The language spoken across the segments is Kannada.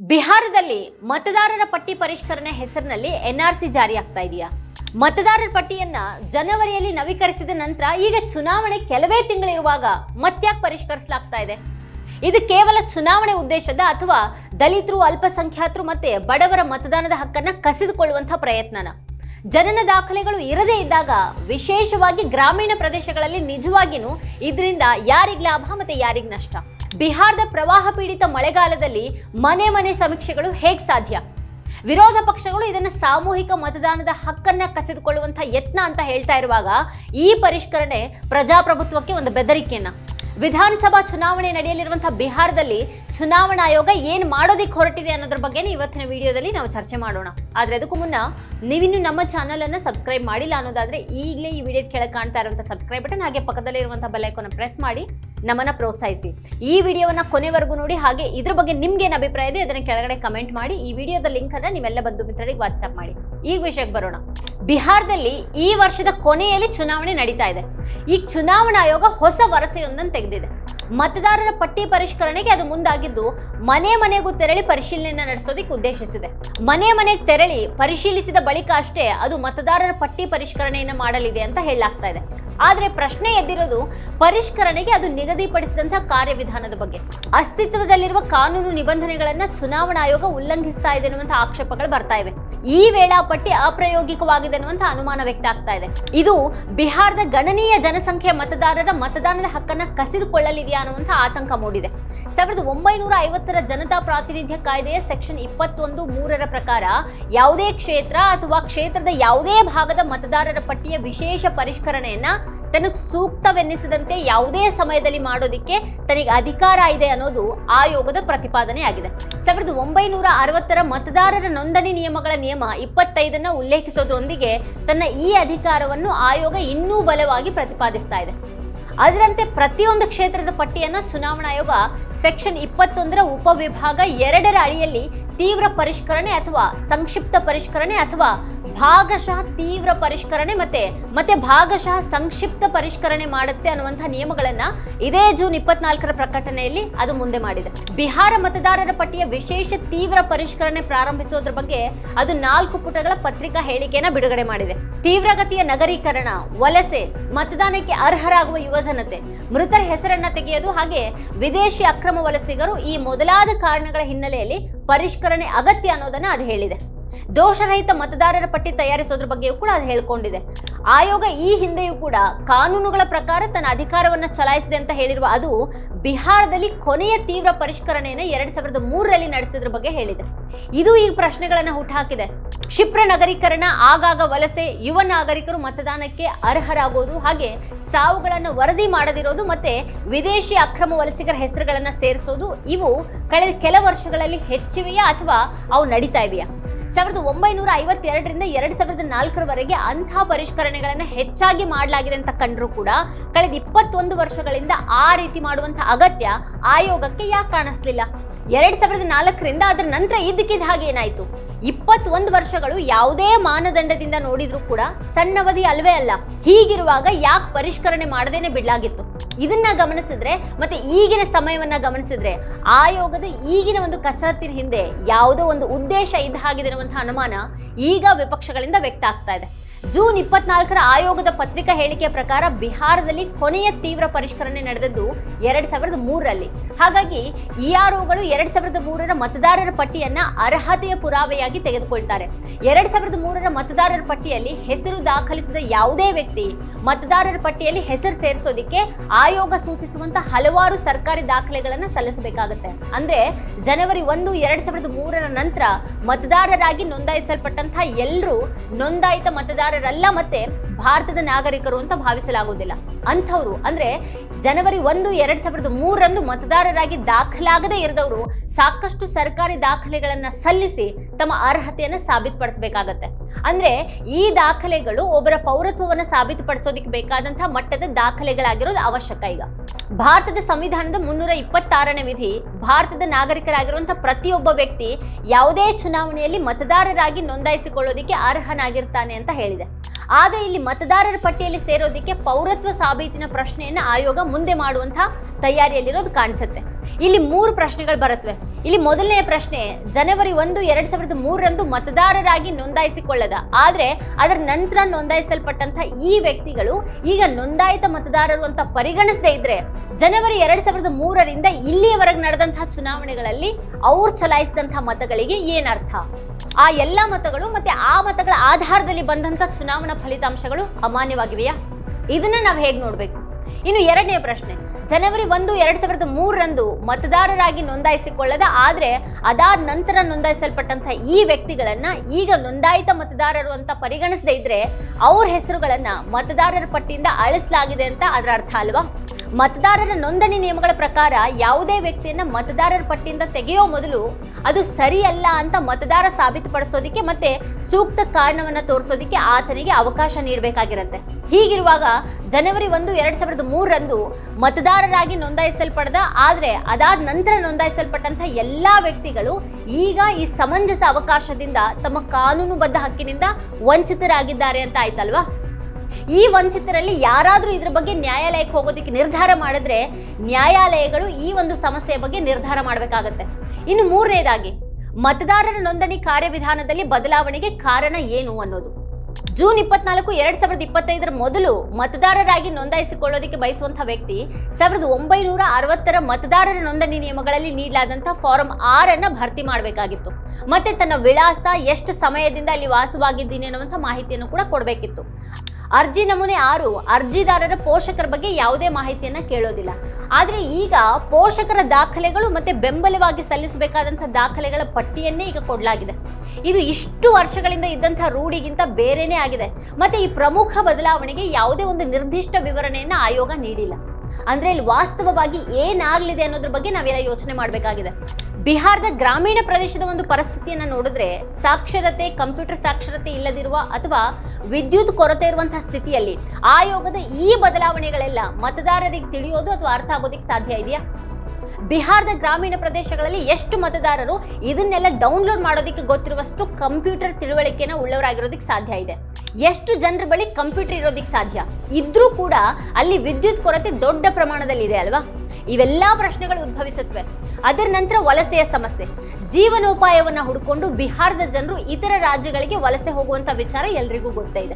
ಬಿಹಾರದಲ್ಲಿ ಮತದಾರರ ಪಟ್ಟಿ ಪರಿಷ್ಕರಣೆ ಹೆಸರಿನಲ್ಲಿ ಎನ್ಆರ್ಸಿ ಜಾರಿ ಆಗ್ತಾ ಇದೆಯಾ? ಮತದಾರರ ಪಟ್ಟಿಯನ್ನ ಜನವರಿಯಲ್ಲಿ ನವೀಕರಿಸಿದ ನಂತರ ಈಗ ಚುನಾವಣೆ ಕೆಲವೇ ತಿಂಗಳಿರುವಾಗ ಮತ್ಯಾಕ್ ಪರಿಷ್ಕರಿಸಲಾಗ್ತಾ ಇದೆ? ಇದು ಕೇವಲ ಚುನಾವಣೆ ಉದ್ದೇಶದ ಅಥವಾ ದಲಿತರು, ಅಲ್ಪಸಂಖ್ಯಾತರು ಮತ್ತೆ ಬಡವರ ಮತದಾನದ ಹಕ್ಕನ್ನ ಕಸಿದುಕೊಳ್ಳುವಂತಹ ಪ್ರಯತ್ನನ? ಜನನ ದಾಖಲೆಗಳು ಇರದೇ ಇದ್ದಾಗ ವಿಶೇಷವಾಗಿ ಗ್ರಾಮೀಣ ಪ್ರದೇಶಗಳಲ್ಲಿ ನಿಜವಾಗಿಯೂ ಇದರಿಂದ ಯಾರಿಗೆ ಲಾಭ ಮತ್ತೆ ಯಾರಿಗೆ ನಷ್ಟ? ಬಿಹಾರದ ಪ್ರವಾಹ ಪೀಡಿತ ಮಳೆಗಾಲದಲ್ಲಿ ಮನೆ ಮನೆ ಸಮೀಕ್ಷೆಗಳು ಹೇಗೆ ಸಾಧ್ಯ? ವಿರೋಧ ಪಕ್ಷಗಳು ಇದನ್ನು ಸಾಮೂಹಿಕ ಮತದಾನದ ಹಕ್ಕನ್ನ ಕಸಿದುಕೊಳ್ಳುವಂಥ ಯತ್ನ ಅಂತ ಹೇಳ್ತಾ ಇರುವಾಗ ಈ ಪರಿಷ್ಕರಣೆ ಪ್ರಜಾಪ್ರಭುತ್ವಕ್ಕೆ ಒಂದು ಬೆದರಿಕೆಯನ್ನ. ವಿಧಾನಸಭಾ ಚುನಾವಣೆ ನಡೆಯಲಿರುವಂತಹ ಬಿಹಾರದಲ್ಲಿ ಚುನಾವಣಾ ಆಯೋಗ ಏನ್ ಮಾಡೋದಿಕ್ ಹೊರಟಿದೆ ಅನ್ನೋದ್ರ ಬಗ್ಗೆ ಇವತ್ತಿನ ವಿಡಿಯೋದಲ್ಲಿ ನಾವು ಚರ್ಚೆ ಮಾಡೋಣ. ಆದ್ರೆ ಅದಕ್ಕೂ ಮುನ್ನ ನೀವಿನ್ನು ನಮ್ಮ ಚಾನಲ್ ಅನ್ನ ಸಬ್ಸ್ಕ್ರೈಬ್ ಮಾಡಿಲ್ಲ ಅನ್ನೋದಾದ್ರೆ ಈಗಲೇ ಈ ವಿಡಿಯೋ ಕೆಳಗೆ ಕಾಣ್ತಾ ಇರುವಂತಹ ಸಬ್ಸ್ಕ್ರೈಬ್ ಬಟನ್ ಹಾಗೆ ಪಕ್ಕದಲ್ಲಿ ಇರುವಂತಹ ಬೆಲ್ ಐಕಾನ್ ಪ್ರೆಸ್ ಮಾಡಿ ನಮ್ಮನ್ನ ಪ್ರೋತ್ಸಾಹಿಸಿ. ಈ ವಿಡಿಯೋವನ್ನ ಕೊನೆವರೆಗೂ ನೋಡಿ, ಹಾಗೆ ಇದ್ರ ಬಗ್ಗೆ ನಿಮ್ಗೆ ಏನು ಅಭಿಪ್ರಾಯ ಇದೆ ಅದನ್ನ ಕೆಳಗಡೆ ಕಮೆಂಟ್ ಮಾಡಿ, ಈ ವಿಡಿಯೋದ ಲಿಂಕ್ ಅನ್ನ ನೀವೆಲ್ಲ ಬಂಧು ಮಿತ್ರರಿಗೆ ವಾಟ್ಸ್ಆಪ್ ಮಾಡಿ. ಈಗ ವಿಷಯಕ್ಕೆ ಬರೋಣ. ಬಿಹಾರದಲ್ಲಿ ಈ ವರ್ಷದ ಕೊನೆಯಲ್ಲಿ ಚುನಾವಣೆ ನಡೀತಾ ಇದೆ. ಈ ಚುನಾವಣಾ ಆಯೋಗ ಹೊಸ ವರಸೆಯೊಂದನ್ನು ತೆಗೆದಿದೆ. ಮತದಾರರ ಪಟ್ಟಿ ಪರಿಷ್ಕರಣೆಗೆ ಅದು ಮುಂದಾಗಿದ್ದು ಮನೆ ಮನೆಗೂ ತೆರಳಿ ಪರಿಶೀಲನೆ ನಡೆಸೋದಕ್ಕೆ ಉದ್ದೇಶಿಸಿದೆ. ಮನೆ ಮನೆಗೆ ತೆರಳಿ ಪರಿಶೀಲಿಸಿದ ಬಳಿಕ ಅಷ್ಟೇ ಅದು ಮತದಾರರ ಪಟ್ಟಿ ಪರಿಷ್ಕರಣೆಯನ್ನು ಮಾಡಲಿದೆ ಅಂತ ಹೇಳಲಾಗ್ತಾ ಇದೆ. ಆದ್ರೆ ಪ್ರಶ್ನೆ ಎದ್ದಿರೋದು ಪರಿಷ್ಕರಣೆಗೆ ಅದು ನಿಗದಿಪಡಿಸಿದಂಥ ಕಾರ್ಯವಿಧಾನದ ಬಗ್ಗೆ. ಅಸ್ತಿತ್ವದಲ್ಲಿರುವ ಕಾನೂನು ನಿಬಂಧನೆಗಳನ್ನು ಚುನಾವಣಾ ಆಯೋಗ ಉಲ್ಲಂಘಿಸ್ತಾ ಇದೆ ಅನ್ನುವಂಥ ಆಕ್ಷೇಪಗಳು ಬರ್ತಾ ಇವೆ. ಈ ವೇಳಾಪಟ್ಟಿ ಅಪ್ರಾಯೋಗಿಕವಾಗಿದೆ ಅನ್ನುವಂಥ ಅನುಮಾನ ವ್ಯಕ್ತ ಆಗ್ತಾ ಇದೆ. ಇದು ಬಿಹಾರದ ಗಣನೀಯ ಜನಸಂಖ್ಯೆಯ ಮತದಾರರ ಮತದಾನದ ಹಕ್ಕನ್ನ ಕಸಿದುಕೊಳ್ಳಲಿದೆಯಾ ಅನ್ನುವಂಥ ಆತಂಕ ಮೂಡಿದೆ. ಸಾವಿರದ ಒಂಬೈನೂರ ಐವತ್ತರ ಜನತಾ ಪ್ರಾತಿನಿಧ್ಯ ಕಾಯ್ದೆಯ ಸೆಕ್ಷನ್ ಇಪ್ಪತ್ತೊಂದು ಮೂರರ ಪ್ರಕಾರ ಯಾವುದೇ ಕ್ಷೇತ್ರ ಅಥವಾ ಕ್ಷೇತ್ರದ ಯಾವುದೇ ಭಾಗದ ಮತದಾರರ ಪಟ್ಟಿಯ ವಿಶೇಷ ಪರಿಷ್ಕರಣೆಯನ್ನ ತನಗೆ ಸೂಕ್ತವೆನ್ನಿಸಿದಂತೆ ಯಾವುದೇ ಸಮಯದಲ್ಲಿ ಮಾಡೋದಿಕ್ಕೆ ತನಗೆ ಅಧಿಕಾರ ಇದೆ ಅನ್ನೋದು ಆಯೋಗದ ಪ್ರತಿಪಾದನೆ ಆಗಿದೆ ಸಾವಿರದ ಒಂಬೈನೂರ ಅರವತ್ತರ ಮತದಾರರ ನೋಂದಣಿ ನಿಯಮಗಳ ನಿಯಮ ಇಪ್ಪತ್ತೈದನ್ನ ಉಲ್ಲೇಖಿಸೋದ್ರೊಂದಿಗೆ ತನ್ನ ಈ ಅಧಿಕಾರವನ್ನು ಆಯೋಗ ಇನ್ನೂ ಬಲವಾಗಿ ಪ್ರತಿಪಾದಿಸ್ತಾ ಇದೆ. ಅದರಂತೆ ಪ್ರತಿಯೊಂದು ಕ್ಷೇತ್ರದ ಪಟ್ಟಿಯನ್ನ ಚುನಾವಣಾ ಆಯೋಗ ಸೆಕ್ಷನ್ ಇಪ್ಪತ್ತೊಂದರ ಉಪವಿಭಾಗ ಎರಡರ ಅಡಿಯಲ್ಲಿ ತೀವ್ರ ಪರಿಷ್ಕರಣೆ ಅಥವಾ ಸಂಕ್ಷಿಪ್ತ ಪರಿಷ್ಕರಣೆ ಅಥವಾ ಭಾಗಶಃ ತೀವ್ರ ಪರಿಷ್ಕರಣೆ ಮತ್ತೆ ಮತ್ತೆ ಭಾಗಶಃ ಸಂಕ್ಷಿಪ್ತ ಪರಿಷ್ಕರಣೆ ಮಾಡುತ್ತೆ ಅನ್ನುವಂತಹ ನಿಯಮಗಳನ್ನ ಇದೇ ಜೂನ್ ಇಪ್ಪತ್ನಾಲ್ಕರ ಪ್ರಕಟಣೆಯಲ್ಲಿ ಅದು ಮುಂದೆ ಮಾಡಿದೆ. ಬಿಹಾರ ಮತದಾರರ ಪಟ್ಟಿಯ ವಿಶೇಷ ತೀವ್ರ ಪರಿಷ್ಕರಣೆ ಪ್ರಾರಂಭಿಸೋದ್ರ ಬಗ್ಗೆ ಅದು ನಾಲ್ಕು ಪುಟಗಳ ಪತ್ರಿಕಾ ಹೇಳಿಕೆಯನ್ನ ಬಿಡುಗಡೆ ಮಾಡಿದೆ. ತೀವ್ರಗತಿಯ ನಗರೀಕರಣ, ವಲಸೆ, ಮತದಾನಕ್ಕೆ ಅರ್ಹರಾಗುವ ಯುವಜನತೆ ಮೃತರ ಹೆಸರನ್ನ ತೆಗೆಯೋದು ಹಾಗೆ ವಿದೇಶಿ ಅಕ್ರಮ ವಲಸಿಗರು ಈ ಮೊದಲಾದ ಕಾರಣಗಳ ಹಿನ್ನೆಲೆಯಲ್ಲಿ ಪರಿಷ್ಕರಣೆ ಅಗತ್ಯ ಅನ್ನೋದನ್ನ ಅದು ಹೇಳಿದೆ. ದೋಷರಹಿತ ಮತದಾರರ ಪಟ್ಟಿ ತಯಾರಿಸೋದ್ರ ಬಗ್ಗೆಯೂ ಕೂಡ ಅದು ಹೇಳ್ಕೊಂಡಿದೆ. ಆಯೋಗ ಈ ಹಿಂದೆಯೂ ಕೂಡ ಕಾನೂನುಗಳ ಪ್ರಕಾರ ತನ್ನ ಅಧಿಕಾರವನ್ನ ಚಲಾಯಿಸಿದೆ ಅಂತ ಹೇಳಿರುವ ಅದು ಬಿಹಾರದಲ್ಲಿ ಕೊನೆಯ ತೀವ್ರ ಪರಿಷ್ಕರಣೆಯನ್ನು ಎರಡ್ ಸಾವಿರದ ಮೂರರಲ್ಲಿ ನಡೆಸಿದ್ರ ಬಗ್ಗೆ ಹೇಳಿದೆ. ಇದು ಈ ಪ್ರಶ್ನೆಗಳನ್ನು ಹುಟ್ಟುಹಾಕಿದೆ ಕ್ಷಿಪ್ರ ನಗರೀಕರಣ, ಆಗಾಗ ವಲಸೆ, ಯುವ ನಾಗರಿಕರು ಮತದಾನಕ್ಕೆ ಅರ್ಹರಾಗೋದು ಹಾಗೆ ಸಾವುಗಳನ್ನು ವರದಿ ಮಾಡದಿರೋದು ಮತ್ತೆ ವಿದೇಶಿ ಅಕ್ರಮ ವಲಸಿಗರ ಹೆಸರುಗಳನ್ನು ಸೇರಿಸೋದು ಇವು ಕಳೆದ ಕೆಲ ವರ್ಷಗಳಲ್ಲಿ ಹೆಚ್ಚಿವೆಯಾ ಅಥವಾ ಅವು ನಡೀತಾ ಇವೆಯಾ? ಸಾವಿರದ ಒಂಬೈನೂರ ಐವತ್ತೆರಡರಿಂದ ಎರಡ್ ಸಾವಿರದ ನಾಲ್ಕರವರೆಗೆ ಅಂಥ ಪರಿಷ್ಕರಣೆಗಳನ್ನು ಹೆಚ್ಚಾಗಿ ಮಾಡಲಾಗಿದೆ ಅಂತ ಕಂಡ್ರು ಕೂಡ ಕಳೆದ ಇಪ್ಪತ್ತೊಂದು ವರ್ಷಗಳಿಂದ ಆ ರೀತಿ ಮಾಡುವಂತ ಅಗತ್ಯ ಆಯೋಗಕ್ಕೆ ಯಾಕೆ ಕಾಣಿಸ್ಲಿಲ್ಲ? ಎರಡ್ ಸಾವಿರದ ನಾಲ್ಕರಿಂದ ಅದರ ನಂತರ ಇದ್ದಕ್ಕಿದ್ದ ಹಾಗೆ ಏನಾಯ್ತು? ಇಪ್ಪತ್ತೊಂದು ವರ್ಷಗಳು ಯಾವುದೇ ಮಾನದಂಡದಿಂದ ನೋಡಿದ್ರು ಕೂಡ ಸಣ್ಣವಧಿ ಅಲ್ವೇ ಅಲ್ಲ, ಹೀಗಿರುವಾಗ ಯಾಕೆ ಪರಿಷ್ಕರಣೆ ಮಾಡದೇನೆ ಬಿಡ್ಲಾಗಿತ್ತು? ಇದನ್ನ ಗಮನಿಸಿದ್ರೆ ಮತ್ತೆ ಈಗಿನ ಸಮಯವನ್ನ ಗಮನಿಸಿದ್ರೆ ಆಯೋಗದ ಈಗಿನ ಒಂದು ಕಸರತ್ತಿನ ಹಿಂದೆ ಯಾವುದೋ ಒಂದು ಉದ್ದೇಶ ಇದ್ದ ಅನ್ನುವಂತಹ ಅನುಮಾನ ಈಗ ವಿಪಕ್ಷಗಳಿಂದ ವ್ಯಕ್ತ ಆಗ್ತಾ ಇದೆ. ಜೂನ್ ಇಪ್ಪತ್ನಾಲ್ಕರ ಆಯೋಗದ ಪತ್ರಿಕಾ ಹೇಳಿಕೆ ಪ್ರಕಾರ ಬಿಹಾರದಲ್ಲಿ ಕೊನೆಯ ತೀವ್ರ ಪರಿಷ್ಕರಣೆ ನಡೆದದ್ದು ಎರಡ್ ಸಾವಿರದ ಮೂರರಲ್ಲಿ. ಹಾಗಾಗಿ ಇ ಆರ್ ಒಗಳು ಎರಡ್ ಸಾವಿರದ ಮೂರರ ಮತದಾರರ ಪಟ್ಟಿಯನ್ನ ಅರ್ಹತೆಯ ಪುರಾವೆಯಾಗಿ ತೆಗೆದುಕೊಳ್ತಾರೆ. ಎರಡ್ ಸಾವಿರದ ಮೂರರ ಮತದಾರರ ಪಟ್ಟಿಯಲ್ಲಿ ಹೆಸರು ದಾಖಲಿಸಿದ ಯಾವುದೇ ವ್ಯಕ್ತಿ ಮತದಾರರ ಪಟ್ಟಿಯಲ್ಲಿ ಹೆಸರು ಸೇರಿಸೋದಿಕ್ಕೆ ಆಯೋಗ ಸೂಚಿಸುವಂತ ಹಲವಾರು ಸರ್ಕಾರಿ ದಾಖಲೆಗಳನ್ನು ಸಲ್ಲಿಸಬೇಕಾಗುತ್ತೆ. ಅಂದ್ರೆ ಜನವರಿ ಒಂದು, ಎರಡ್ ಸಾವಿರದ ಮೂರರ ನಂತರ ಮತದಾರರಾಗಿ ನೋಂದಾಯಿಸಲ್ಪಟ್ಟಂತಹ ಎಲ್ಲರೂ ನೋಂದಾಯಿತ ಮತದಾರರಲ್ಲ ಮತ್ತೆ ಭಾರತದ ನಾಗರಿಕರು ಅಂತ ಭಾವಿಸಲಾಗುವುದಿಲ್ಲ. ಅಂಥವ್ರು ಅಂದ್ರೆ ಜನವರಿ ಒಂದು, ಎರಡ್ ಸಾವಿರದ ಮೂರರಂದು ಮತದಾರರಾಗಿ ದಾಖಲಾಗದೇ ಇರದವರು ಸಾಕಷ್ಟು ಸರ್ಕಾರಿ ದಾಖಲೆಗಳನ್ನ ಸಲ್ಲಿಸಿ ತಮ್ಮ ಅರ್ಹತೆಯನ್ನ ಸಾಬೀತುಪಡಿಸಬೇಕಾಗತ್ತೆ. ಅಂದ್ರೆ ಈ ದಾಖಲೆಗಳು ಒಬ್ಬರ ಪೌರತ್ವವನ್ನು ಸಾಬೀತುಪಡಿಸೋದಕ್ಕೆ ಬೇಕಾದಂತಹ ಮಟ್ಟದ ದಾಖಲೆಗಳಾಗಿರೋದು ಅವಶ್ಯಕ ಈಗ. ಭಾರತದ ಸಂವಿಧಾನದ ಮುನ್ನೂರ ಇಪ್ಪತ್ತಾರನೇ ವಿಧಿ, ಭಾರತದ ನಾಗರಿಕರಾಗಿರುವಂತಹ ಪ್ರತಿಯೊಬ್ಬ ವ್ಯಕ್ತಿ ಯಾವುದೇ ಚುನಾವಣೆಯಲ್ಲಿ ಮತದಾರರಾಗಿ ನೋಂದಾಯಿಸಿಕೊಳ್ಳೋದಕ್ಕೆ ಅರ್ಹನಾಗಿರ್ತಾನೆ ಅಂತ ಹೇಳಿದೆ. ಆದರೆ ಇಲ್ಲಿ ಮತದಾರರ ಪಟ್ಟಿಯಲ್ಲಿ ಸೇರೋದಕ್ಕೆ ಪೌರತ್ವ ಸಾಬೀತಿನ ಪ್ರಶ್ನೆಯನ್ನು ಆಯೋಗ ಮುಂದೆ ಮಾಡುವಂತಹ ತಯಾರಿಯಲ್ಲಿರೋದು ಕಾಣಿಸುತ್ತೆ. ಇಲ್ಲಿ ಮೂರು ಪ್ರಶ್ನೆಗಳು ಬರುತ್ತವೆ ಇಲ್ಲಿ ಮೊದಲನೇ ಪ್ರಶ್ನೆ, ಜನವರಿ ಒಂದು, ಎರಡ್ ಸಾವಿರದ ಮೂರರಂದು ಮತದಾರರಾಗಿ ನೋಂದಾಯಿಸಿಕೊಳ್ಳದ. ಆದರೆ ಅದರ ನಂತರ ನೋಂದಾಯಿಸಲ್ಪಟ್ಟಂತಹ ಈ ವ್ಯಕ್ತಿಗಳು ಈಗ ನೋಂದಾಯಿತ ಮತದಾರರು ಅಂತ ಪರಿಗಣಿಸದೇ ಇದ್ರೆ, ಜನವರಿ ಎರಡ್ ಸಾವಿರದ ಮೂರರಿಂದ ಇಲ್ಲಿಯವರೆಗೆ ನಡೆದಂತಹ ಚುನಾವಣೆಗಳಲ್ಲಿ ಅವ್ರು ಚಲಾಯಿಸಿದಂತಹ ಮತಗಳಿಗೆ ಏನರ್ಥ ಆ ಎಲ್ಲ ಮತಗಳು ಮತ್ತೆ ಆ ಮತಗಳ ಆಧಾರದಲ್ಲಿ ಬಂದಂತ ಚುನಾವಣಾ ಫಲಿತಾಂಶಗಳು ಅಮಾನ್ಯವಾಗಿವೆಯಾ? ಇದನ್ನ ನಾವು ಹೇಗೆ ನೋಡಬೇಕು? ಇನ್ನು ಎರಡನೇ ಪ್ರಶ್ನೆ, ಜನವರಿ ಒಂದು, ಎರಡ್ ಸಾವಿರದ ಮೂರರಂದು ಮತದಾರರಾಗಿ ನೋಂದಾಯಿಸಿಕೊಳ್ಳದ, ಆದ್ರೆ ಅದಾದ ನಂತರ ನೋಂದಾಯಿಸಲ್ಪಟ್ಟಂತ ಈ ವ್ಯಕ್ತಿಗಳನ್ನ ಈಗ ನೋಂದಾಯಿತ ಮತದಾರರು ಅಂತ ಪರಿಗಣಿಸದೇ ಇದ್ರೆ ಅವ್ರ ಹೆಸರುಗಳನ್ನ ಮತದಾರರ ಪಟ್ಟಿಯಿಂದ ಅಳಿಸಲಾಗಿದೆ ಅಂತ ಅದರ ಅರ್ಥ ಅಲ್ವಾ? ಮತದಾರರ ನೋಂದಣಿ ನಿಯಮಗಳ ಪ್ರಕಾರ ಯಾವುದೇ ವ್ಯಕ್ತಿಯನ್ನ ಮತದಾರರ ಪಟ್ಟಿಯಿಂದ ತೆಗೆಯೋ ಮೊದಲು ಅದು ಸರಿಯಲ್ಲ ಅಂತ ಮತದಾರ ಸಾಬೀತುಪಡಿಸೋದಿಕ್ಕೆ ಮತ್ತೆ ಸೂಕ್ತ ಕಾರಣವನ್ನ ತೋರಿಸೋದಿಕ್ಕೆ ಆತನಿಗೆ ಅವಕಾಶ ನೀಡಬೇಕಾಗಿರುತ್ತೆ. ಹೀಗಿರುವಾಗ ಜನವರಿ ಒಂದು ಎರಡ್ ಸಾವಿರದ ಮೂರರಂದು ಮತದಾರರಾಗಿ ನೋಂದಾಯಿಸಲ್ಪಡದ, ಆದ್ರೆ ಅದಾದ ನಂತರ ನೋಂದಾಯಿಸಲ್ಪಟ್ಟಂತ ಎಲ್ಲಾ ವ್ಯಕ್ತಿಗಳು ಈಗ ಈ ಸಮಂಜಸ ಅವಕಾಶದಿಂದ ತಮ್ಮ ಕಾನೂನುಬದ್ಧ ಹಕ್ಕಿನಿಂದ ವಂಚಿತರಾಗಿದ್ದಾರೆ ಅಂತ ಆಯ್ತಲ್ವಾ? ಈ ವಂಚಿತರಲ್ಲಿ ಯಾರಾದರೂ ಇದ್ರ ಬಗ್ಗೆ ನ್ಯಾಯಾಲಯಕ್ಕೆ ಹೋಗೋದಕ್ಕೆ ನಿರ್ಧಾರ ಮಾಡಿದ್ರೆ ನ್ಯಾಯಾಲಯಗಳು ಈ ಒಂದು ಸಮಸ್ಯೆಯ ಬಗ್ಗೆ ನಿರ್ಧಾರ ಮಾಡಬೇಕಾಗತ್ತೆ. ಇನ್ನು ಮೂರನೇದಾಗಿ, ಮತದಾರರ ನೋಂದಣಿ ಕಾರ್ಯವಿಧಾನದಲ್ಲಿ ಬದಲಾವಣೆಗೆ ಕಾರಣ ಏನು ಅನ್ನೋದು. ಜೂನ್ ಇಪ್ಪತ್ನಾಲ್ಕು, ಎರಡ್ ಸಾವಿರದ ಇಪ್ಪತ್ತೈದರ ಮೊದಲು ಮತದಾರರಾಗಿ ನೋಂದಾಯಿಸಿಕೊಳ್ಳೋದಕ್ಕೆ ಬಯಸುವಂತಹ ವ್ಯಕ್ತಿ ಸಾವಿರದ ಒಂಬೈನೂರ ಅರವತ್ತರ ಮತದಾರರ ನೋಂದಣಿ ನಿಯಮಗಳಲ್ಲಿ ನೀಡಲಾದಂತಹ ಫಾರಂ ಆರ್ ಅನ್ನ ಭರ್ತಿ ಮಾಡಬೇಕಾಗಿತ್ತು. ಮತ್ತೆ ತನ್ನ ವಿಳಾಸ, ಎಷ್ಟು ಸಮಯದಿಂದ ಅಲ್ಲಿ ವಾಸವಾಗಿದ್ದೀನಿ ಅನ್ನುವಂಥ ಮಾಹಿತಿಯನ್ನು ಕೂಡ ಕೊಡಬೇಕಿತ್ತು. ಅರ್ಜಿ ನಮೂನೆ ಆರು ಅರ್ಜಿದಾರರ ಪೋಷಕರ ಬಗ್ಗೆ ಯಾವುದೇ ಮಾಹಿತಿಯನ್ನು ಕೇಳೋದಿಲ್ಲ. ಆದರೆ ಈಗ ಪೋಷಕರ ದಾಖಲೆಗಳು ಮತ್ತೆ ಬೆಂಬಲವಾಗಿ ಸಲ್ಲಿಸಬೇಕಾದಂಥ ದಾಖಲೆಗಳ ಪಟ್ಟಿಯನ್ನೇ ಈಗ ಕೊಡಲಾಗಿದೆ. ಇದು ಇಷ್ಟು ವರ್ಷಗಳಿಂದ ಇದ್ದಂಥ ರೂಢಿಗಿಂತ ಬೇರೆಯೇ ಆಗಿದೆ. ಮತ್ತೆ ಈ ಪ್ರಮುಖ ಬದಲಾವಣೆಗೆ ಯಾವುದೇ ಒಂದು ನಿರ್ದಿಷ್ಟ ವಿವರಣೆಯನ್ನು ಆಯೋಗ ನೀಡಿಲ್ಲ. ಅಂದ್ರೆ ಇಲ್ಲಿ ವಾಸ್ತವವಾಗಿ ಏನಾಗಲಿದೆ ಅನ್ನೋದ್ರ ಬಗ್ಗೆ ನಾವೆಲ್ಲ ಯೋಚನೆ ಮಾಡಬೇಕಾಗಿದೆ. ಬಿಹಾರದ ಗ್ರಾಮೀಣ ಪ್ರದೇಶದ ಒಂದು ಪರಿಸ್ಥಿತಿಯನ್ನು ನೋಡಿದ್ರೆ ಸಾಕ್ಷರತೆ, ಕಂಪ್ಯೂಟರ್ ಸಾಕ್ಷರತೆ ಇಲ್ಲದಿರುವ ಅಥವಾ ವಿದ್ಯುತ್ ಕೊರತೆ ಇರುವಂತಹ ಸ್ಥಿತಿಯಲ್ಲಿ ಆಯೋಗದ ಈ ಬದಲಾವಣೆಗಳೆಲ್ಲ ಮತದಾರರಿಗೆ ತಿಳಿಯೋದು ಅಥವಾ ಅರ್ಥ ಆಗೋದಕ್ಕೆ ಸಾಧ್ಯ ಇದೆಯಾ? ಬಿಹಾರದ ಗ್ರಾಮೀಣ ಪ್ರದೇಶಗಳಲ್ಲಿ ಎಷ್ಟು ಮತದಾರರು ಇದನ್ನೆಲ್ಲ ಡೌನ್ಲೋಡ್ ಮಾಡೋದಕ್ಕೆ ಗೊತ್ತಿರುವಷ್ಟು ಕಂಪ್ಯೂಟರ್ ತಿಳುವಳಿಕೆನ ಉಳ್ಳವರಾಗಿರೋದಕ್ಕೆ ಸಾಧ್ಯ ಇದೆ. ಎಷ್ಟು ಜನರ ಬಳಿ ಕಂಪ್ಯೂಟರ್ ಇರೋದಕ್ಕೆ ಸಾಧ್ಯ? ಇದ್ರೂ ಕೂಡ ಅಲ್ಲಿ ವಿದ್ಯುತ್ ಕೊರತೆ ದೊಡ್ಡ ಪ್ರಮಾಣದಲ್ಲಿ ಇದೆ ಅಲ್ವಾ? ಇವೆಲ್ಲ ಪ್ರಶ್ನೆಗಳು ಉದ್ಭವಿಸುತ್ತವೆ. ಅದರ ನಂತರ ವಲಸೆಯ ಸಮಸ್ಯೆ. ಜೀವನೋಪಾಯವನ್ನು ಹುಡುಕೊಂಡು ಬಿಹಾರದ ಜನರು ಇತರ ರಾಜ್ಯಗಳಿಗೆ ವಲಸೆ ಹೋಗುವಂತ ವಿಚಾರ ಎಲ್ರಿಗೂ ಗೊತ್ತೇ ಇದೆ.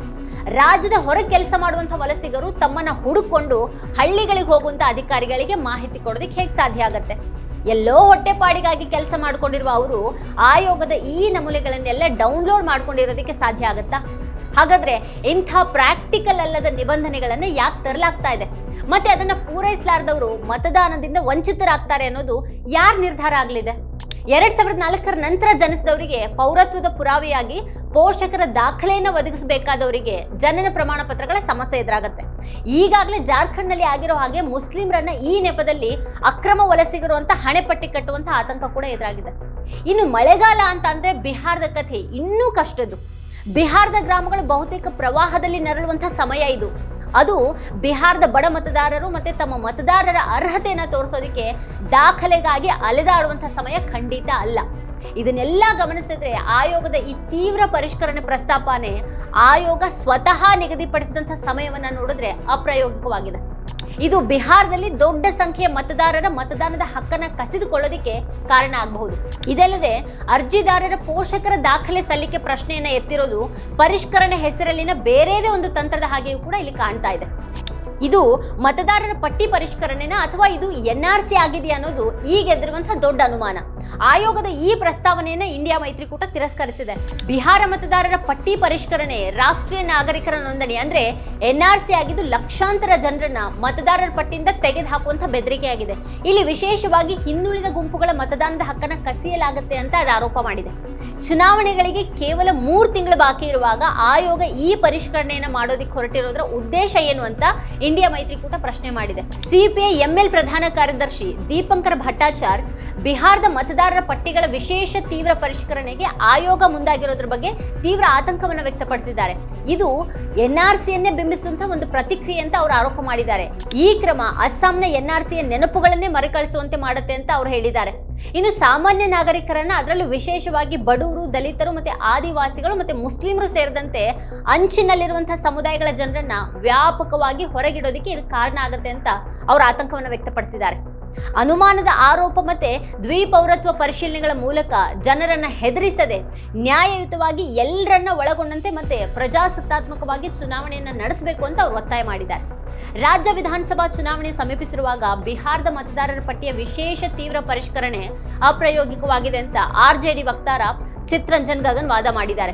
ರಾಜ್ಯದ ಹೊರ ಕೆಲಸ ಮಾಡುವಂತ ವಲಸಿಗರು ತಮ್ಮನ್ನ ಹುಡುಕೊಂಡು ಹಳ್ಳಿಗಳಿಗೆ ಹೋಗುವಂತ ಅಧಿಕಾರಿಗಳಿಗೆ ಮಾಹಿತಿ ಕೊಡೋದಕ್ಕೆ ಹೇಗೆ ಸಾಧ್ಯ ಆಗತ್ತೆ? ಎಲ್ಲೋ ಹೊಟ್ಟೆಪಾಡಿಗಾಗಿ ಕೆಲಸ ಮಾಡ್ಕೊಂಡಿರುವ ಅವರು ಆಯೋಗದ ಈ ನಮೂನೆಗಳನ್ನೆಲ್ಲ ಡೌನ್ಲೋಡ್ ಮಾಡ್ಕೊಂಡಿರೋದಕ್ಕೆ ಸಾಧ್ಯ ಆಗತ್ತಾ? ಹಾಗಾದ್ರೆ ಇಂಥ ಪ್ರಾಕ್ಟಿಕಲ್ ಅಲ್ಲದ ನಿಬಂಧನೆಗಳನ್ನ ಯಾಕೆ ತರಲಾಗ್ತಾ ಇದೆ? ಮತ್ತೆ ಅದನ್ನ ಪೂರೈಸಲಾರದವರು ಮತದಾನದಿಂದ ವಂಚಿತರಾಗ್ತಾರೆ ಅನ್ನೋದು ಯಾರು ನಿರ್ಧಾರ ಆಗಲಿದೆ? ಎರಡ್ ಸಾವಿರದ ನಾಲ್ಕರ ನಂತರ ಜನಿಸಿದವರಿಗೆ ಪೌರತ್ವದ ಪುರಾವೆಯಾಗಿ ಪೋಷಕರ ದಾಖಲೆಯನ್ನು ಒದಗಿಸಬೇಕಾದವರಿಗೆ ಜನನ ಪ್ರಮಾಣ ಪತ್ರಗಳ ಸಮಸ್ಯೆ ಎದುರಾಗುತ್ತೆ. ಈಗಾಗಲೇ ಜಾರ್ಖಂಡ್ನಲ್ಲಿ ಆಗಿರೋ ಹಾಗೆ ಮುಸ್ಲಿಮರನ್ನ ಈ ನೆಪದಲ್ಲಿ ಅಕ್ರಮ ವಲಸಿಗರು ಅಂತ ಹಣೆಪಟ್ಟಿ ಕಟ್ಟುವಂತ ಆತಂಕ ಕೂಡ ಎದುರಾಗಿದೆ. ಇನ್ನು ಮಳೆಗಾಲ ಅಂತ ಅಂದ್ರೆ ಬಿಹಾರದ ಕಥೆ ಇನ್ನೂ ಕಷ್ಟದ್ದು. ಬಿಹಾರದ ಗ್ರಾಮಗಳು ಬಹುತೇಕ ಪ್ರವಾಹದಲ್ಲಿ ನರಳುವಂತಹ ಸಮಯ ಇದು. ಅದು ಬಿಹಾರದ ಬಡ ಮತದಾರರು ಮತ್ತೆ ತಮ್ಮ ಮತದಾರರ ಅರ್ಹತೆಯನ್ನು ತೋರಿಸೋದಕ್ಕೆ ದಾಖಲೆಗಾಗಿ ಅಲೆದಾಡುವಂತಹ ಸಮಯ ಖಂಡಿತ ಅಲ್ಲ. ಇದನ್ನೆಲ್ಲ ಗಮನಿಸಿದ್ರೆ ಆಯೋಗದ ಈ ತೀವ್ರ ಪರಿಷ್ಕರಣೆ ಪ್ರಸ್ತಾಪನೆ ಆಯೋಗ ಸ್ವತಃ ನಿಗದಿಪಡಿಸಿದಂತಹ ಸಮಯವನ್ನ ನೋಡಿದ್ರೆ ಅಪ್ರಾಯೋಗಿಕವಾಗಿದೆ. ಇದು ಬಿಹಾರದಲ್ಲಿ ದೊಡ್ಡ ಸಂಖ್ಯೆಯ ಮತದಾರರ ಮತದಾನದ ಹಕ್ಕನ್ನು ಕಸಿದುಕೊಳ್ಳೋದಿಕ್ಕೆ ಕಾರಣ ಆಗಬಹುದು. ಇದಲ್ಲದೆ ಅರ್ಜಿದಾರರ ಪೋಷಕರ ದಾಖಲೆ ಸಲ್ಲಿಕೆ ಪ್ರಶ್ನೆಯನ್ನ ಎತ್ತಿರೋದು ಪರಿಷ್ಕರಣೆ ಹೆಸರಲ್ಲಿನ ಬೇರೆದೇ ಒಂದು ತಂತ್ರದ ಹಾಗೆಯೂ ಕೂಡ ಇಲ್ಲಿ ಕಾಣ್ತಾ ಇದೆ. ಇದು ಮತದಾರರ ಪಟ್ಟಿ ಪರಿಷ್ಕರಣೆನ ಅಥವಾ ಇದು ಎನ್ ಆರ್ ಸಿ ಆಗಿದೆಯಾ ಅನ್ನೋದು ಈಗ ದೊಡ್ಡ ಅನುಮಾನ. ಆಯೋಗದ ಈ ಪ್ರಸ್ತಾವನೆಯನ್ನ ಇಂಡಿಯಾ ಮೈತ್ರಿಕೂಟ ತಿರಸ್ಕರಿಸಿದೆ. ಬಿಹಾರ ಮತದಾರರ ಪಟ್ಟಿ ಪರಿಷ್ಕರಣೆ ರಾಷ್ಟ್ರೀಯ ನಾಗರಿಕರ ನೋಂದಣಿ ಅಂದ್ರೆ ಎನ್ ಆರ್ ಸಿ ಆಗಿದ್ದು ಲಕ್ಷಾಂತರ ಜನರನ್ನ ಮತದಾರರ ಪಟ್ಟಿಯಿಂದ ತೆಗೆದು ಹಾಕುವಂತ ಬೆದರಿಕೆಯಾಗಿದೆ. ಇಲ್ಲಿ ವಿಶೇಷವಾಗಿ ಹಿಂದುಳಿದ ಗುಂಪುಗಳ ಮತದಾನದ ಹಕ್ಕನ್ನ ಕಸಿಯಲಾಗುತ್ತೆ ಅಂತ ಅದು ಆರೋಪ ಮಾಡಿದೆ. ಚುನಾವಣೆಗಳಿಗೆ ಕೇವಲ ಮೂರು ತಿಂಗಳು ಬಾಕಿ ಇರುವಾಗ ಆಯೋಗ ಈ ಪರಿಷ್ಕರಣೆಯನ್ನು ಮಾಡೋದಕ್ಕೆ ಹೊರಟಿರೋದ್ರ ಉದ್ದೇಶ ಏನು ಅಂತ ಇಂಡಿಯಾ ಮೈತ್ರಿಕೂಟ ಪ್ರಶ್ನೆ ಮಾಡಿದೆ. ಸಿಪಿಐ ಎಂಎಲ್ ಪ್ರಧಾನ ಕಾರ್ಯದರ್ಶಿ ದೀಪಂಕರ್ ಭಟ್ಟಾಚಾರ್ ಬಿಹಾರದ ಮತದಾರರ ಪಟ್ಟಿಗಳ ವಿಶೇಷ ತೀವ್ರ ಪರಿಷ್ಕರಣೆಗೆ ಆಯೋಗ ಮುಂದಾಗಿರೋದ್ರ ಬಗ್ಗೆ ತೀವ್ರ ಆತಂಕವನ್ನು ವ್ಯಕ್ತಪಡಿಸಿದ್ದಾರೆ. ಇದು ಎನ್ಆರ್ಸಿಯನ್ನೇ ಬಿಂಬಿಸುವಂತಹ ಒಂದು ಪ್ರತಿಕ್ರಿಯೆ ಅಂತ ಅವರು ಆರೋಪ ಮಾಡಿದ್ದಾರೆ. ಈ ಕ್ರಮ ಅಸ್ಸಾಂನ ಎನ್ಆರ್ಸಿಯ ನೆನಪುಗಳನ್ನೇ ಮರುಕಳಿಸುವಂತೆ ಮಾಡುತ್ತೆ ಅಂತ ಅವರು ಹೇಳಿದ್ದಾರೆ. ಇನ್ನು ಸಾಮಾನ್ಯ ನಾಗರಿಕರನ್ನ ಅದರಲ್ಲೂ ವಿಶೇಷವಾಗಿ ಬಡವರು ದಲಿತರು ಮತ್ತೆ ಆದಿವಾಸಿಗಳು ಮತ್ತೆ ಮುಸ್ಲಿಮರು ಸೇರಿದಂತೆ ಅಂಚಿನಲ್ಲಿರುವಂತಹ ಸಮುದಾಯಗಳ ಜನರನ್ನ ವ್ಯಾಪಕವಾಗಿ ಹೊರಗಿಡೋದಕ್ಕೆ ಇದು ಕಾರಣ ಆಗುತ್ತೆ ಅಂತ ಅವರು ಆತಂಕವನ್ನು ವ್ಯಕ್ತಪಡಿಸಿದ್ದಾರೆ. ಅನುಮಾನದ ಆರೋಪ ಮತ್ತೆ ದ್ವಿಪೌರತ್ವ ಪರಿಶೀಲನೆಗಳ ಮೂಲಕ ಜನರನ್ನ ಹೆದರಿಸದೆ ನ್ಯಾಯಯುತವಾಗಿ ಎಲ್ಲರನ್ನ ಒಳಗೊಂಡಂತೆ ಮತ್ತೆ ಪ್ರಜಾಸತ್ತಾತ್ಮಕವಾಗಿ ಚುನಾವಣೆಯನ್ನ ನಡೆಸಬೇಕು ಅಂತ ಅವರು ಒತ್ತಾಯ ಮಾಡಿದ್ದಾರೆ. ರಾಜ್ಯ ವಿಧಾನಸಭಾ ಚುನಾವಣೆ ಸಮೀಪಿಸಿರುವಾಗ ಬಿಹಾರದ ಮತದಾರರ ಪಟ್ಟಿಯ ವಿಶೇಷ ತೀವ್ರ ಪರಿಷ್ಕರಣೆ ಅಪ್ರಾಯೋಗಿಕವಾಗಿದೆ ಅಂತ ಆರ್ಜೆಡಿ ವಕ್ತಾರ ಚಿತ್ರಂಜನ್ ಗಗನ್ ವಾದ ಮಾಡಿದ್ದಾರೆ.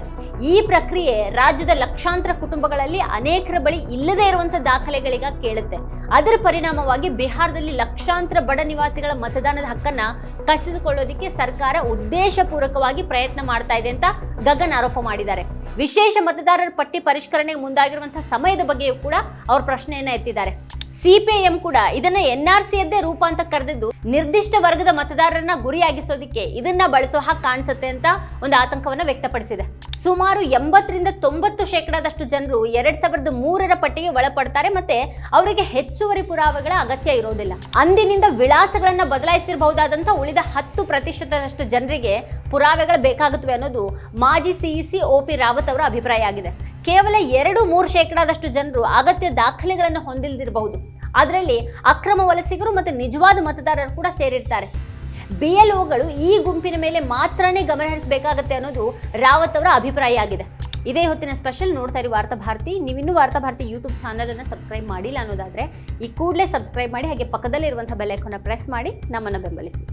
ಈ ಪ್ರಕ್ರಿಯೆ ರಾಜ್ಯದ ಲಕ್ಷಾಂತರ ಕುಟುಂಬಗಳಲ್ಲಿ ಅನೇಕರ ಬಳಿ ಇಲ್ಲದೇ ಇರುವಂತಹ ದಾಖಲೆಗಳಿಗ ಕೇಳುತ್ತೆ. ಅದರ ಪರಿಣಾಮವಾಗಿ ಬಿಹಾರದಲ್ಲಿ ಲಕ್ಷಾಂತರ ಬಡ ನಿವಾಸಿಗಳ ಮತದಾನದ ಹಕ್ಕನ್ನ ಕಸಿದುಕೊಳ್ಳೋದಕ್ಕೆ ಸರ್ಕಾರ ಉದ್ದೇಶಪೂರ್ವಕವಾಗಿ ಪ್ರಯತ್ನ ಮಾಡ್ತಾ ಇದೆ ಅಂತ ಗಗನ್ ಆರೋಪ ಮಾಡಿದ್ದಾರೆ. ವಿಶೇಷ ಮತದಾರರ ಪಟ್ಟಿ ಪರಿಷ್ಕರಣೆಗೆ ಮುಂದಾಗಿರುವಂತಹ ಸಮಯದ ಬಗ್ಗೆಯೂ ಕೂಡ ಅವರು ಪ್ರಶ್ನೆಯನ್ನ ಎತ್ತಿದ್ದಾರೆ. ಸಿಪಿಐಎಂ ಕೂಡ ಇದನ್ನ ಎನ್ಆರ್ಸಿಯದ್ದೇ ರೂಪ ಅಂತ ಕರೆದಿದ್ದು, ನಿರ್ದಿಷ್ಟ ವರ್ಗದ ಮತದಾರರನ್ನ ಗುರಿಯಾಗಿಸೋದಿಕ್ಕೆ ಇದನ್ನ ಬಳಸೋ ಹಾಗೆ ಕಾಣಿಸುತ್ತೆ ಅಂತ ಒಂದು ಆತಂಕವನ್ನ ವ್ಯಕ್ತಪಡಿಸಿದೆ. ಸುಮಾರು ಎಂಬತ್ತರಿಂದ ತೊಂಬತ್ತು ಶೇಕಡಾದಷ್ಟು ಜನರು ಎರಡ್ ಸಾವಿರದ ಮೂರರ ಪಟ್ಟಿಗೆ ಒಳಪಡ್ತಾರೆ ಮತ್ತೆ ಅವರಿಗೆ ಹೆಚ್ಚುವರಿ ಪುರಾವೆಗಳ ಅಗತ್ಯ ಇರೋದಿಲ್ಲ. ಅಂದಿನಿಂದ ವಿಳಾಸಗಳನ್ನ ಬದಲಾಯಿಸಿರಬಹುದಾದಂತ ಉಳಿದ ಹತ್ತು ಪ್ರತಿಶತದಷ್ಟು ಜನರಿಗೆ ಪುರಾವೆಗಳು ಬೇಕಾಗುತ್ತವೆ ಅನ್ನೋದು ಮಾಜಿ ಸಿಇಸಿ ಒ ಪಿ ರಾವತ್ ಅವರ ಅಭಿಪ್ರಾಯ ಆಗಿದೆ. ಕೇವಲ ಎರಡು ಮೂರು ಶೇಕಡಾದಷ್ಟು ಜನರು ಅಗತ್ಯ ದಾಖಲೆಗಳನ್ನು ಹೊಂದಿಲ್ಲದಿರಬಹುದು ಅದರಲ್ಲಿ ಅಕ್ರಮ ವಲಸಿಗರು ಮತ್ತು ನಿಜವಾದ ಮತದಾರರು ಕೂಡ ಸೇರಿರ್ತಾರೆ. ಬಿ ಎಲ್ ಒಗಳು ಈ ಗುಂಪಿನ ಮೇಲೆ ಮಾತ್ರನೇ ಗಮನ ಹರಿಸಬೇಕಾಗತ್ತೆ ಅನ್ನೋದು ರಾವತ್ ಅವರ ಅಭಿಪ್ರಾಯ ಆಗಿದೆ. ಇದೇ ಹೊತ್ತಿನ ಸ್ಪೆಷಲ್ ನೋಡ್ತಾ ಇರಿ ವಾರ್ತಾ ಭಾರತಿ. ನೀವಿನ್ನೂ ವಾರ್ತಾ ಭಾರತಿ ಯೂಟ್ಯೂಬ್ ಚಾನಲನ್ನು ಸಬ್ಸ್ಕ್ರೈಬ್ ಮಾಡಿಲ್ಲ ಅನ್ನೋದಾದ್ರೆ ಈ ಕೂಡಲೇ ಸಬ್ಸ್ಕ್ರೈಬ್ ಮಾಡಿ, ಹಾಗೆ ಪಕ್ಕದಲ್ಲಿರುವಂಥ ಬೆಲ್ ಐಕಾನ್ನ ಪ್ರೆಸ್ ಮಾಡಿ, ನಮ್ಮನ್ನು ಬೆಂಬಲಿಸಿ.